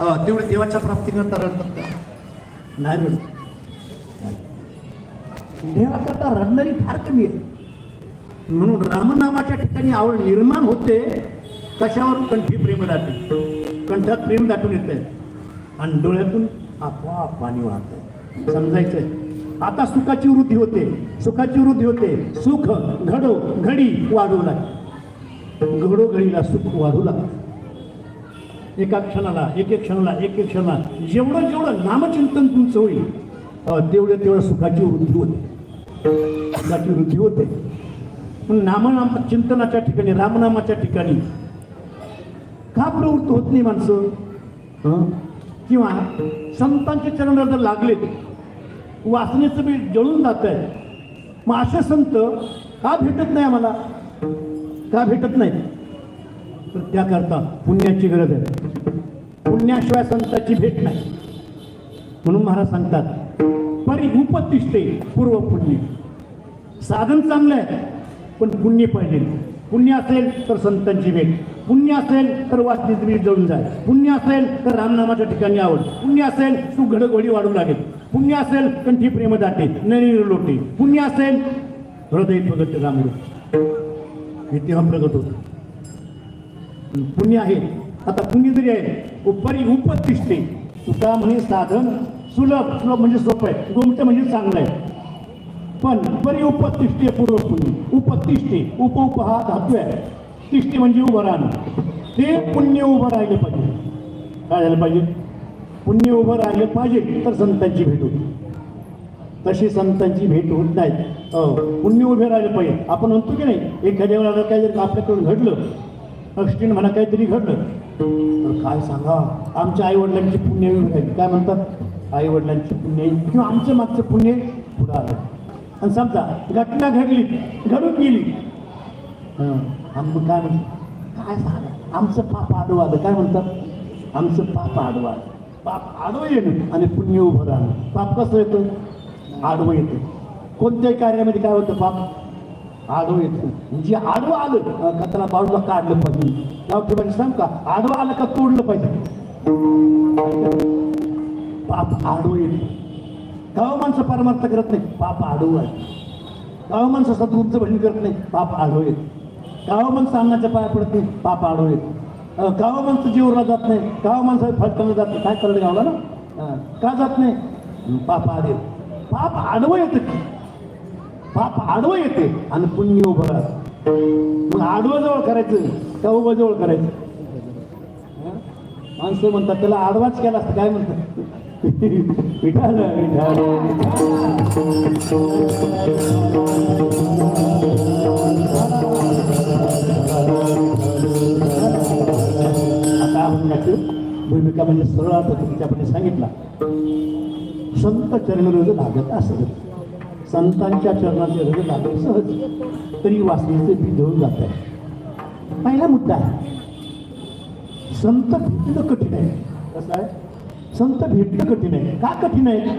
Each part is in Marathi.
तेवढे देवाच्या प्राप्तीकरता रडतात का? नाही रडत. देवाकरता रडणारी फार कमी आहे. म्हणून रामनामाच्या ठिकाणी आवड निर्माण होते कशावरून कंठी प्रेम दाटे? कंठात प्रेम दाटून येत आहे आणि डोळ्यातून आपोआप पाणी वाहत समजायचंय? आता सुखाची वृद्धी होते. सुखाची वृद्धी होते. सुख घडो घडी वाढू लागते. घडोघडीला सुख वाढू लागतं. एका क्षणाला एक एक क्षणाला एक एक क्षणाला. जेवढं जेवढं नामचिंतन तुमचं होईल तेवढं तेवढं सुखाची वृद्धी होते. सुखाची वृद्धी होते. पण नामनाम चिंतनाच्या ठिकाणी रामनामाच्या ठिकाणी का प्रवृत्त होत नाही माणसं? हं? किंवा संतांचे चरण जर लागले वासनेचं बी जळून जात आहे मग असे संत का भेटत नाही आम्हाला? का भेटत नाही तर त्याकरता पुण्याची गरज आहे. पुण्याशिवाय संताची भेट नाही. म्हणून महाराज सांगतात परी उपतिष्ठे पूर्व पुण्य. साधन चांगलं आहे पण पुण्य पाहिजे पुण्य असेल तर संतांची भेट. पुण्य असेल तर वाचनीत जळून जाईल पुण्य असेल तर रामनामाच्या ठिकाणी आवड. पुण्य असेल तू घडघडी वाढू लागेल. पुण्य असेल कंठी प्रेम दाटे नरी लोटे. पुण्य असेल हृदय प्रगट रामरू हे तेव्हा प्रगट होतं. पुण्य आहे. आता पुण्य जरी आहे उपरी उपतिष्ठे. तुका म्हणजे साधन सुलभ सुलभ म्हणजे सोपं आहे. गोमट म्हणजे चांगलं आहे. पण परी उपतिष्ठे पूर्व उपतिष्ठे उप उप हा धातू आहे. तिष्ठे म्हणजे उभं राहणं. ते पुण्य उभं राहिलं पाहिजे. काय झालं पाहिजे? पुण्य उभं राहिलं पाहिजे तर संतांची भेट होती. तशी संतांची भेट होत नाही. पुण्य उभे राहिले पाहिजे. आपण म्हणतो की नाही एखाद्या वेळेला काय जर आपल्याकडून घडलं अक्षीण म्हणा काहीतरी घडलं काय सांगा? आमच्या आई वडिलांची पुण्य राहिली. काय म्हणतात? आई वडिलांची पुण्य किंवा आमचं मागचं पुण्य पुढं आलं. आणि समजा घटना घडली घडून गेली. हं, आम्ही काय म्हणतो काय सांगा आमचं पाप आडवं आलं. काय म्हणतात? आमचं पाप आडवं आलं. पाप आडवं येणं आणि पुण्य उभं राहणं. पाप कसं येतं? आडवं येतं. कोणत्याही कार्यामध्ये काय होतं? पाप आडवं येत. जे आडवं आलं अं, का त्याला बाजूला काढलं पाहिजे. गाव ठिकाणी सांग का आडवं आलं का तोडलं पाहिजे. पाप आडवं येतं. गाव माणसं परमार्थ करत नाही पाप आडवं आहे. गाव माणसं सद्गुरूचं भजन करत नाही पाप आडवं येत. गाव माणसं अन्नाच्या पाया पडत नाही पाप आडवं येत. गाव माणसं जीवला जात नाही गाव माणसं फटकलं जात नाही काय करलं गावला ना? का जात नाही? हं, पाप आड येत. पाप आडवं येतं की. पाप आडवं येते आणि पुण्य उभं राहतं. मग आडवं जवळ करायचं का उभं जवळ करायचं माणसं म्हणतात त्याला आडवाच केला असतं काय म्हणतात? विठाल आता आपण भूमिका म्हणजे सरळ अर्थ तुमच्यापणे सांगितला. संत चरणरोध लागत असत. संतांच्या चरणाचे हृदय लागत सहज तरी वासनेचे बिघडून जात आहे. पहिला मुद्दा आहे संत भेटणं कठीण आहे. कसं आहे? संत भेटणं कठीण आहे. का कठीण आहे.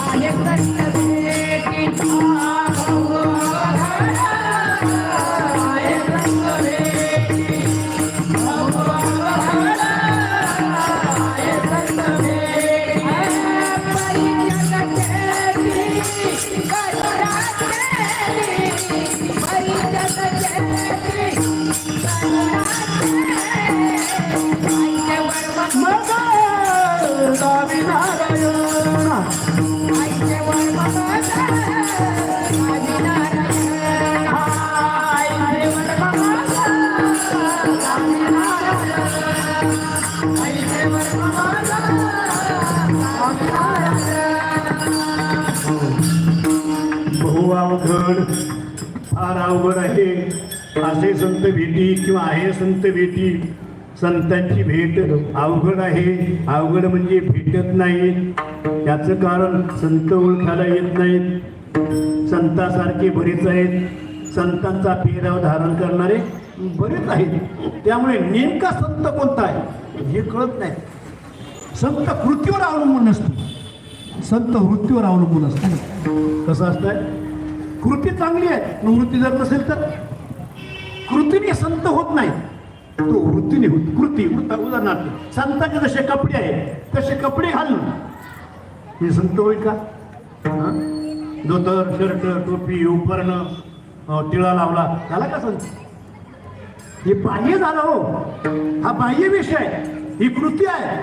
आहे पण फार अवघड आहे. असे संत भेटी किंवा आहे संत भेटी संतांची भेट अवघड आहे. अवघड म्हणजे भेटत नाही. त्याचं कारण संत ओळखायला येत नाहीत. संतासारखे बरेच आहेत. संतांचा पेराव धारण करणारे बरेच आहेत. त्यामुळे नेमका संत कोणता आहे हे कळत नाही. संत कृतीवर अवलंबून नसतो. संत वृत्तीवर अवलंबून असतो. कसं असतंय? कृती चांगली आहे पण वृत्ती जर नसेल तर? कृतीने संत होत नाही. तो वृत्तीने होत कृती वृत्त उदाहरणार्थ संताचे जसे कपडे आहेत तसे कपडे घालून. हे संत होईल का? धोतर शर्ट टोपी उपरणं तिळा टिळा लावला. झाला का संत? हे बाह्य झालं हो. हा बाह्य विषय आहे. ही कृती आहे.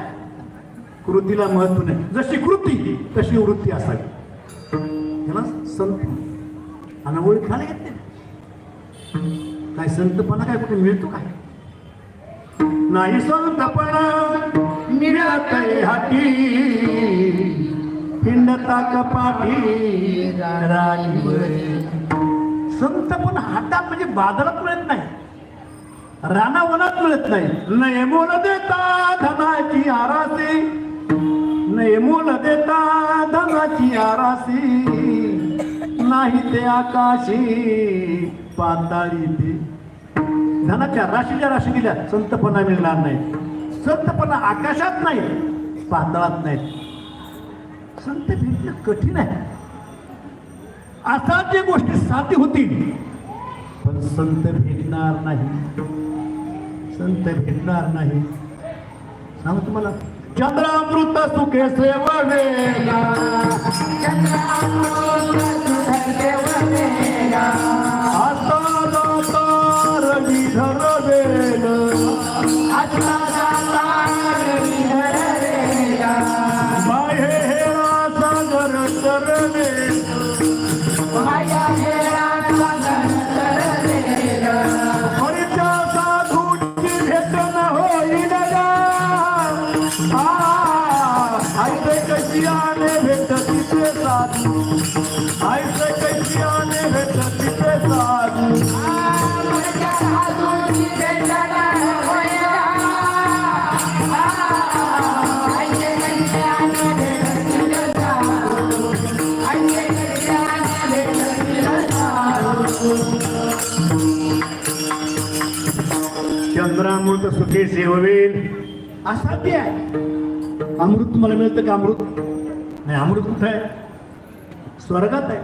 कृतीला महत्त्व नाही. जशी कृती तशी वृत्ती असावी. संत आणि ओळखायला येत नाही. काय संतपणा काय कुठे मिळतो काय? नाही संतपणा मिळत हाती. हिंडता कपाटी संत पण हातात म्हणजे बाजारात मिळत नाही. रानावनात मिळत नाही. नयमोल देता धनाची आरासी. नयमोल देता धनाची आरासी. नाही ते आकाशी पाताळी ते धनाच्या राशीच्या राशी दिल्या संतपणा मिळणार नाही. संतपणा आकाशात नाही पाताळात नाही. संत भेटणं कठीण आहे. असाध्य गोष्टी साध्य होतील पण संत भेटणार नाही. संत भेटणार नाही. सांग तुम्हाला? चंद्रामृत सुखे सेववेला अमृत सुखे सेववेल असाध्य आहे. अमृत तुम्हाला मिळतं का अमृत? नाही अमृत कुठं आहे? स्वर्गात आहे.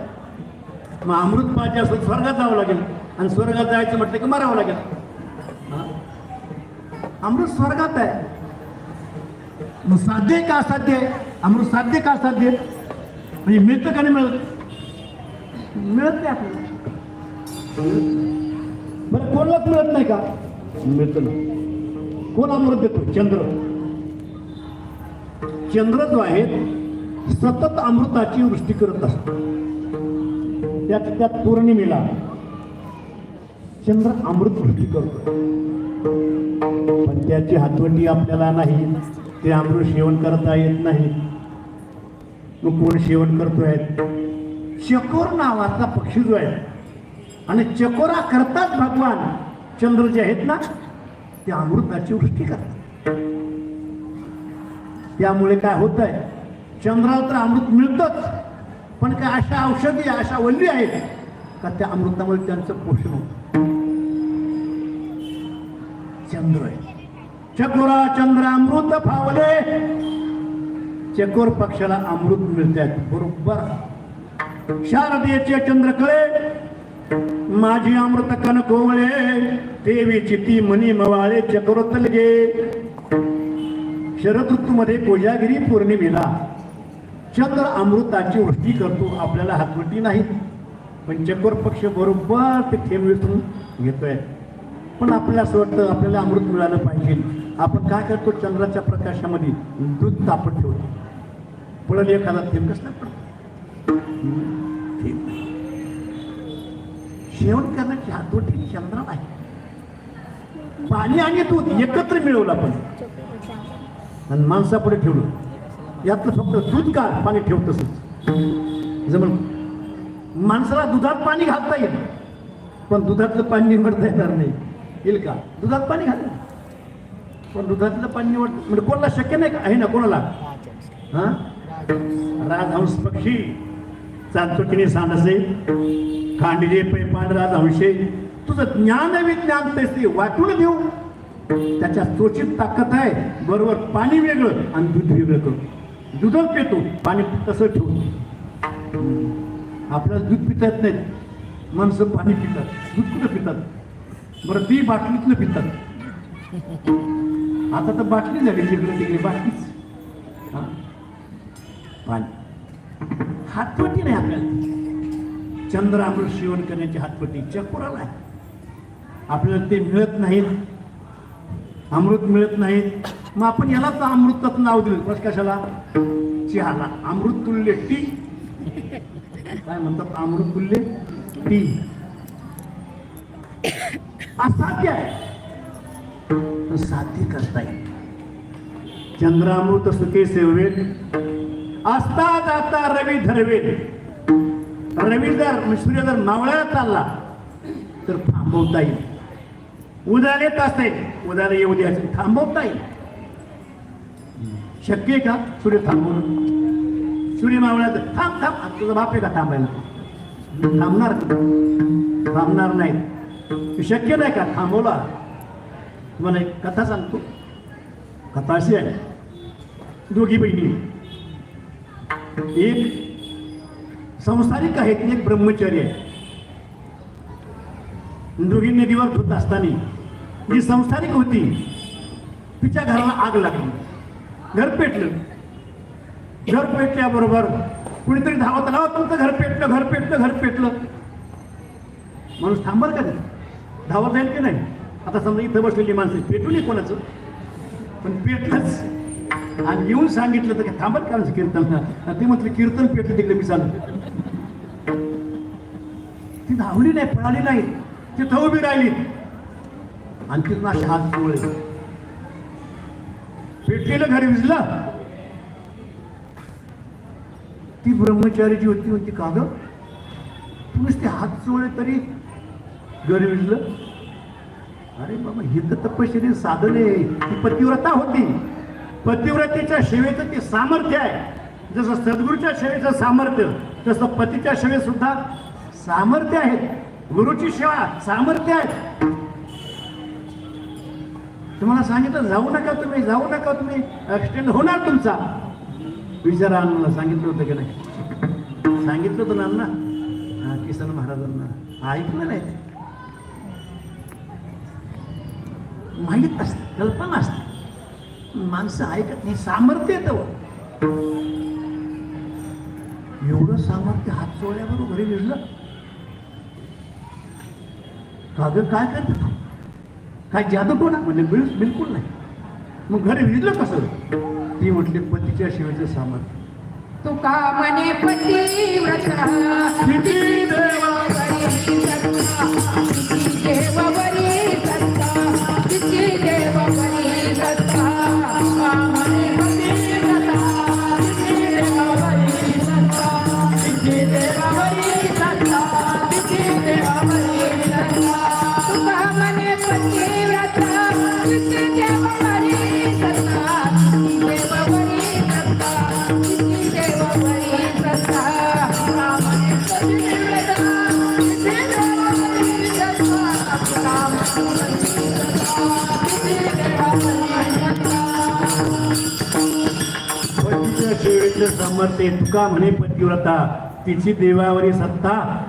मग अमृत पाहिजे असेल स्वर्गात जावं लागेल. आणि स्वर्गात जायचं म्हटलं की मरावं लागेल. अमृत स्वर्गात आहे. मग साध्य आहे का असाध्य आहे? अमृत साध्य का असाध्य आहे? म्हणजे मिळतं का नाही मिळत? मिळत नाही आपल्याला. बरं कोणालाच मिळत नाही का? मिळतं ना. कोण अमृत देतो? चंद्र. चंद्र जो आहे सतत अमृताची वृष्टी करत असतो. त्यात त्यात पौर्णिमेला चंद्र अमृत वृष्टी करतो. पण त्याची हातवटी आपल्याला नाही. ते अमृत सेवन करता येत नाही. मग कोण सेवन करतोय? चकोर नावाचा पक्षी जो आहे. आणि चकोरा करतात भगवान चंद्र जे आहेत ना ते अमृताची वृष्टी करतात. त्यामुळे काय होत आहे चंद्राला तर अमृत मिळतच पण काय अशा औषधी अशा वल्ली आहेत का त्या अमृतामुळे त्यांचं पोषण होतं? चंद्र आहे. चकोरा चंद्र अमृत फावले चकोर पक्षाला अमृत मिळतात बरोबर. शारदेचे चंद्र कळे. माझी अमृत कन कोवळे देवीची ती मनी मवाळे चक्रोतल गे. शरद ऋतूमध्ये कोजागिरी पौर्णिमेला. चंद्र अमृताची वृष्टी करतो आपल्याला हातवटी नाही. पण चकोर पक्ष बरोबर ते थेंब विसरून घेतोय. पण आपल्याला असं वाटतं आपल्याला अमृत मिळालं पाहिजे. आपण काय करतो चंद्राच्या प्रकाशामध्ये दूध तापत ठेवतो. पडल एखादा थेंब कसला पडतो? सेवन करण्याची हातोटी चंद्रात आहे. पाणी आणि दूध एकत्र मिळवलं आपण. आणि माणसापुढे ठेवलं. यातलं फक्त दूध का पाणी ठेवत तसंच. जमल? माणसाला दुधात पाणी घालता येईल. पण दुधातलं पाणी निवडता येणार नाही. येईल का? दुधात पाणी घाल. पण दुधातलं पाणी निवड म्हणजे कोणाला शक्य नाही का? आहे ना कोणाला? हा? राजहंस पक्षी. चांचोटीने सांडसे. खांडले पैपान राजहंशे तुझं ज्ञान विज्ञान ते वाटून देऊ त्याच्या सोचित ताकद आहे. बरोबर पाणी वेगळं आणि दूध वेगळं करू. दूध पितो पाणी तसं ठेवू. आपल्याला दूध पितात नाहीत. माणसं पाणी पितात. दूध कुठं पितात? बरं ती बाटलीतलं पितात. आता तर बाटली झाली तिकडे तिकडे बाटलीच. हा. पाणी. हातवटी नाही आपल्याला. चंद्रामृत सेवन करण्याची हातपट्टी कोणाला आहे? आपल्याला ते मिळत नाहीत अमृत मिळत नाहीत मग आपण यालाच अमृतच नाव दिलं. बस कशाला? चहाला. अमृत तुल्य टी. काय म्हणतात? अमृत तुल्य टी. असाध्य आहे. पण साध्य करता येईल. चंद्रामृत सुखे सेवेत. असता जाता रवी धरवेत. रवी जर सूर्य जर मावळ्याला चालला तर थांबवता येईल. उद्याला येत असते उद्याला येऊ द्यायचं. थांबवता येईल. शक्य आहे का? सूर्य थांबवणं सूर्य मावळ्यात थांब थांब. तुझा बाप आहे का थांबायला? थांबणार थांबणार नाही. शक्य नाही का? थांबवला. तुम्हाला एक कथा सांगतो. कथा अशी आहे. दोघी बहिणी. एक संसारिक आहेत ती एक ब्रह्मचर्य आहे. दोघी नदीवर धुत असताना जी संसारिक होती तिच्या घराला आग लागली. घर पेटलं. घर पेटल्याबरोबर कुणीतरी धावत आला तुमचं घर पेटलं घर पेटलं घर पेटलं. माणूस थांबल का नाही? धावत जाईल की नाही? आता समजा इथं बसलेली माणसं पेटू नये कोणाचं. पण पेटलंच. आणि येऊन सांगितलं तर काय थांबत का कीर्तन ते म्हटलं कीर्तन पेटलं तिकडे मी चालू ती धावली नाही पळाली नाही. तिथं उभी राहिली. आणि तिथून असे हात जोडले पेटलेलं घरी विजलं. ती ब्रह्मचारीची होती म्हणती का तुम्हीच ते हात चोळले तरी घर विजलं. अरे बाबा हे तर तपश्चर्य साधन आहे. ती पतिव्रता होती. पतिव्रतेच्या सेवेचं ते सामर्थ्य आहे. जसं सद्गुरूच्या सेवेचं सामर्थ्य तसं पतीच्या सेवेत सुद्धा सामर्थ्य आहे. गुरुची सेवा सामर्थ्य आहे. तुम्हाला सांगितलं जाऊ नका तुम्ही जाऊ नका तुम्ही. ऍक्सिडेंट होणार तुमचा. विचारा अण्णाला सांगितलं होतं की नाही? सांगितलं होतं ना अण्णा हा किसन महाराजांना. ऐकलं नाही. ते. माहीत असते कल्पना असते. माणसं ऐकत नाही सामर्थ्य येतं एवढं सामर्थ्य हात चोळल्याबरोबर घरी विजलं कागद काय करतो तू? काय जादू कोणा? म्हणजे बिल- बिलकुल नाही. मग घरी विजलं कसं ती म्हटली पतीच्या शिवायचं सामर्थ्य तुका मने पतिव्रता किती देवा. सामर्थ्य तुका म्हणे पतिव्रता. तिची देवावरी सत्ता.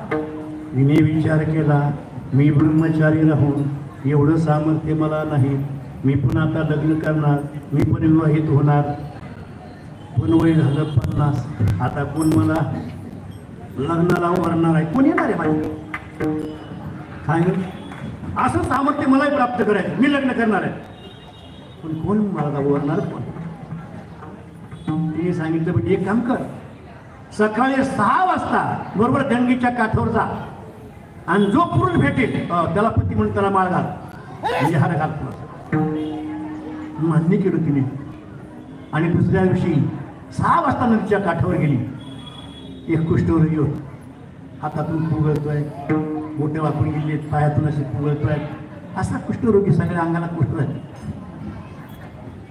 तिने विचार केला मी ब्रह्मचारी राहून एवढं सामर्थ्य मला नाही. मी पण आता लग्न करणार मी पण विवाहित होणार. पण वय झालं पन्नास. आता कोण मला लग्नाला उभारणार आहे? कोण येणार आहे बाई? काय? असं सामर्थ्य मलाही प्राप्त करायचं. मी लग्न करणार आहे. पण कोण मला उभारणार कोण? तिने सांगितलं म्हणजे एक काम कर. सकाळी सहा वाजता बरोबर गंगेच्या काठावर जा. आणि जो पुरुष भेटेल त्याला पती म्हणून त्याला माळ घाल. म्हणजे हार घाल तुला मान्य केलं तिने. आणि दुसऱ्या दिवशी सहा वाजता नदीच्या काठावर गेली. एक कुष्ठरोगी येऊ हातातून फुगळतोय मोठे वापरून गेले पायातून असे पुळतोय असा कुष्ठरोगी सगळ्या अंगाला कुष्ठ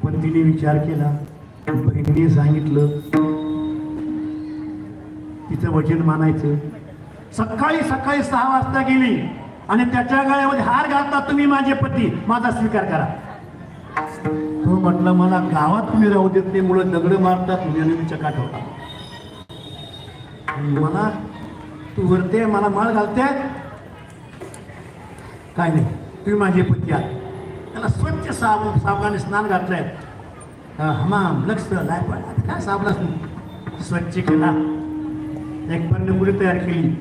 पण तिने विचार केला बहिणीने सांगितलं. तिचं वचन मानायचं. सकाळी सकाळी सहा वाजता गेली आणि त्याच्या गळ्यामध्ये हार घातला तुम्ही माझे पती. माझा स्वीकार करा. तो म्हटलं मला गावात तुम्ही राहू देत नाही. मुलं दगड मारतात तुम्ही मी चकाट होता. मला तू वरते मला माळ घालते? काय नाही. तुम्ही माझे पती आहात. त्याला स्वच्छ साब साबणाने स्नान घातलंय. हमाम लक्ष लायपण आता काय साबणा स्वच्छ केला एक पर्णकुटी तयार केली.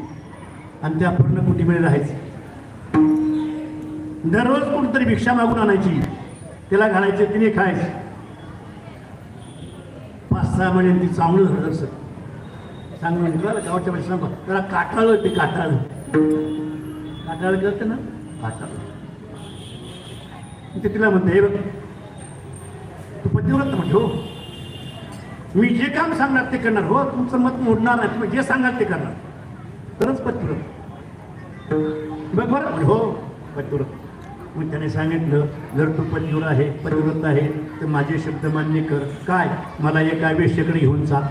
आणि त्या पर्णकुटीमध्ये राहायचं. दररोज कुठतरी भिक्षा मागून आणायची. तिला घालायचे तिने खायचे. पाच सहा महिने ती चांगलं झालं असं चांगलं म्हणजे बरं गावच्या पैसे सांगा. त्याला काटाळ ते काटाळ काटाळ करते ना? काटाळ ते तिला म्हणते हे बघ तू पतिव्रत म्हणतो. मी जे काम सांगणार ते करणार. हो तुमचं मत मोडणार नाही. तुम्ही जे सांगाल ते करणार. तरच पतिव्रत बघ बरं. हो पतिव्रत मग त्याने सांगितलं जर तू पतिव्र आहे पतिव्रत आहे तर माझे शब्द मान्य कर. काय? मला एका वेश्येकडे घेऊन चाल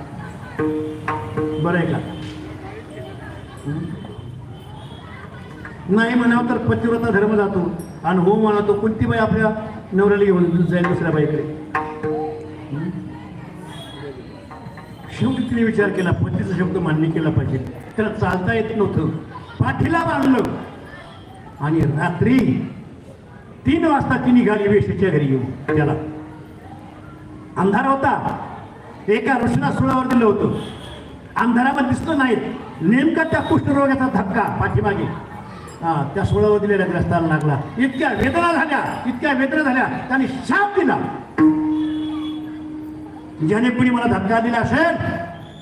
बरं आहे का? नाही म्हणावं तर पतिव्रता धर्म जातो. आणि हो म्हणतो कोणती बाई आपल्या नवऱ्याला घेऊन जाईल दुसऱ्या बाईकडे? शेवटी तिने विचार केला पतीचा शब्द मान्य केला पाहिजे. त्याला चालता येत नव्हतं. पाठीला बांधलं. आणि रात्री तीन वाजता ती निघाली वेशीच्या घरी येऊन त्याला अंधार होता. एका ऋषीला सुळावर दिलं होतं. अंधारामध्ये दिसलं नाहीत नेमका त्या कुष्ठरोगाचा धक्का पाठीमागे. हा त्या सोळावर दिलेल्या ग्रस्ताला लागला. इतक्या वेदना झाल्या इतक्या वेदना झाल्या. त्याने शाप दिला. ज्याने कुणी मला धक्का दिला असेल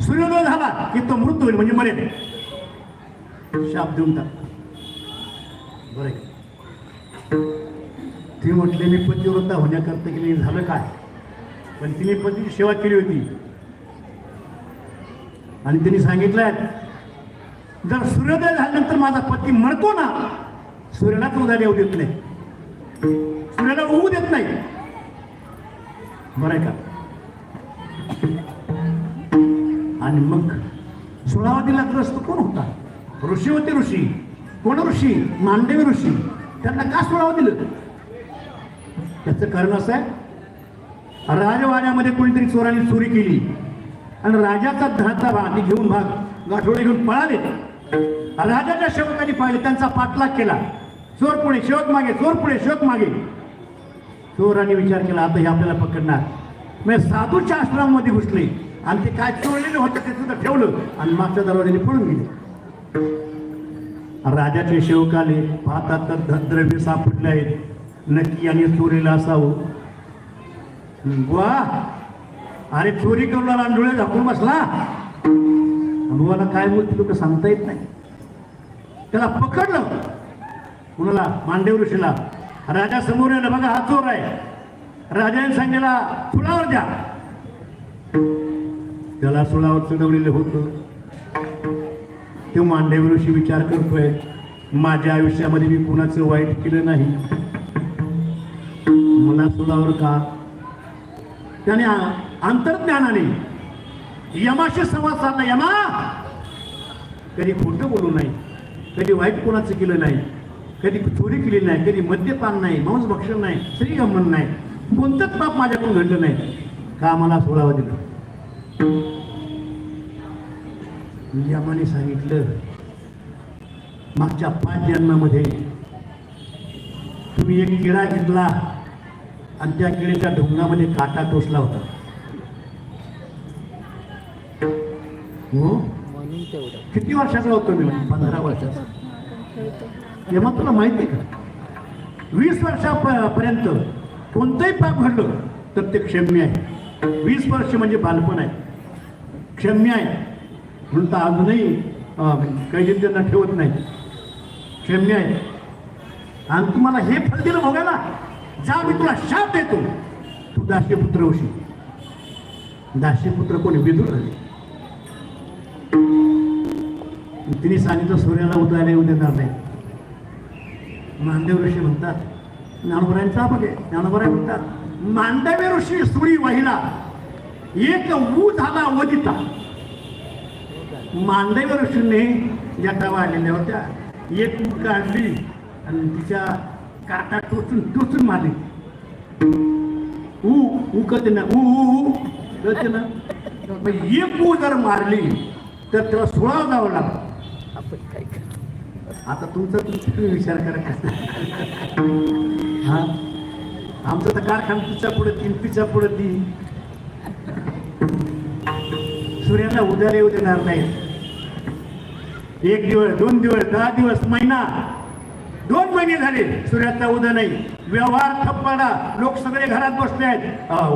सूर्योदय झाला की तो मृत होईल म्हणजे मरेल. शाप देऊन टाक. बरं आहे. ती म्हटले मी पतिव्रता होण्याकरता की नाही झालं काय? पण तिने पतीची सेवा केली होती. आणि तिने सांगितलंय जर सूर्योदय झाल्यानंतर माझा पती मरतो ना सूर्याला उद्या येऊ देत नाही. सूर्याला होऊ देत नाही. बरं आहे का? आणि मग सोळावतीला ग्रस्त कोण होता? ऋषी होते ऋषी. कोण ऋषी? मांडवी ऋषी. त्यांना का सोळावं दिलं? त्याचं कारण असं आहे राजवाड्यामध्ये कोणीतरी चोराने चोरी केली. आणि राजाचा धनाचा भाग घेऊन भाग गाठोडे घेऊन पळाले. राजाच्या शेवकांनी पाहिले त्यांचा पाठलाग केला. चोर पुणे शेवक मागे चोर पुढे शेवक मागे. चोरांनी विचार केला आता हे आपल्याला पकडणार. म्हणजे साधूच्या आश्रमामध्ये घुसले. आणि ते काय चोरलेलं होतं ते सुद्धा ठेवलं. आणि मागच्या दरवाजाने पळून गेले. राजाचे सेवक आले. पाहतात तर द्रव्य सापडले आहेत. नक्की आणि चोरीला असावं. वा! अरे चोरी करून आला डोळे झाकून बसला. अनुभवाला काय बोलते लोक सांगता येत नाही. त्याला पकडलं. कुणाला? मांडेव ऋषीला राजा समोर येणं बघा हा चोर आहे. राजाने सांगितला फुलावर द्या त्याला सुळावर चढवलेलं होतं. ते मांडेव विचार करतोय माझ्या आयुष्यामध्ये मी कुणाचं वाईट केलं नाही. मला सुलावर का? त्याने अंतर्ज्ञानाने यमाशी संवाद साधला. यमा! कधी खोटं बोलू नाही कधी वाईट कोणाचं केलं नाही कधी चोरी केली नाही कधी मद्यपान नाही मांस भक्षण नाही श्रीगमन नाही कोणतंच पाप माझ्याकडून घडलं नाही. का मला सोडावं दिलं? यमाने सांगितलं मागच्या पाच जन्मामध्ये तुम्ही एक किडा घेतला आणि त्या किडीच्या ढोंगामध्ये काटा टोचला होता. हो? किती वर्षाचा होतो मी? पंधरा वर्षाचा. तेव्हा तुला माहिती आहे का? वीस वर्षापर्यंत कोणतंही पाप घडलं तर ते क्षम्य आहे. वीस वर्ष म्हणजे बालपण आहे. क्षम्य आहे. म्हणून तर अजूनही काही त्यांना ठेवत नाही. क्षम्य आहे. आणि तुम्हाला हे फल दिलं भोगायला जा मी तुला शाप देतो. तू दास्यपुत्र होशील. दास्यपुत्र कोणी विदुर झाले. तिने सांगितलं सूर्याला उदयाला येऊ देणार नाही. मानदेव ऋषी म्हणतात ज्ञानोबरायांचा बघे ज्ञानोबराय म्हणतात मानदेव ऋषी सुरी वाहिला. एक ऊ झाला वदिता मांडव्य ऋषीने जटा वाढलेल्या होत्या. एक ऊट काढली आणि तिच्या काटा टोचून टोचून मारली. ऊ ऊ कळते ना ऊ ऊ ऊ कळते ना. एक ऊ जर मारली तर त्याला सोळा जावं लागतं आपण काय करतो आता तुमचा तुमचा तुम्ही विचार करा हा? आमचं तर कारखाना पिचा पुढे तीन पिचा पुढे तीन सूर्याला उद्या येऊ देणार नाही. एक दिवस दोन दिवस दहा दिवस महिना दोन महिने झाले सूर्याचा उदय नाही. व्यवहार ठप्पाडा लोक सगळे घरात बसले आहेत. अहो,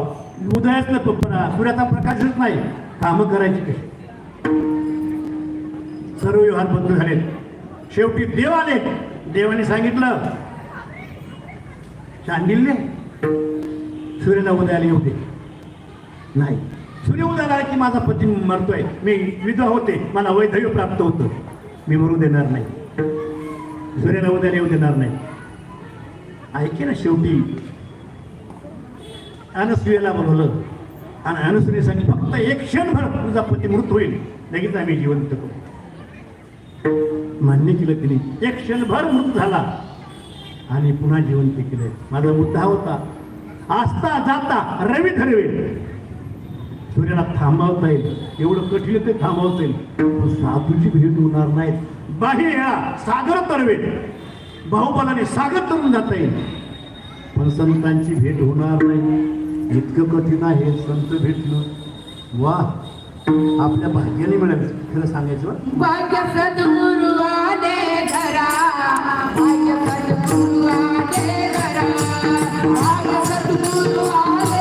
उदयच न पप्पा सूर्याचा प्रकाशच नाही. कामं करायची कशी? सर्व व्यवहार बंद झाले शेवटी देव आले. देवाने सांगितलं चांदिल्ले सूर्याला उदयाला येऊ दे. नाही. सूर्य उदयाला की माझा पती मरतोय. मी विधवा होते. मला वैधव्य प्राप्त होतं. मी मरू देणार नाही. सूर्याला उदयाला येऊ देणार नाही. ऐके ना शेवटी. अनसुयेला बनवलं आणि अनसुये सांगितलं फक्त एक क्षणभर तुझा पती मृत होईल. लगेच आम्ही जिवंत करू मान्य केलं तिने. एक क्षणभर मृत झाला. आणि पुन्हा जिवंत केलं. माझा मुद्दा होता. असता जाता रवी ठरवेल. सूर्याला थांबवता येईल एवढं कठीण ते थांबवता येईल साधूची भेट होणार नाही बाहेर येळा सागर तरवेल. बाहुबलाने सागर तरून जाता येईल. पण संतांची भेट होणार नाही. इतकं कठीण आहे संत भेटलं वा आपल्या भाग्याने मिळालं. खरं सांगायचं भाग्य सद्गुरु आले घरा भाग्य सद्गुरु आले घरा भाग्य सद्गुरु आले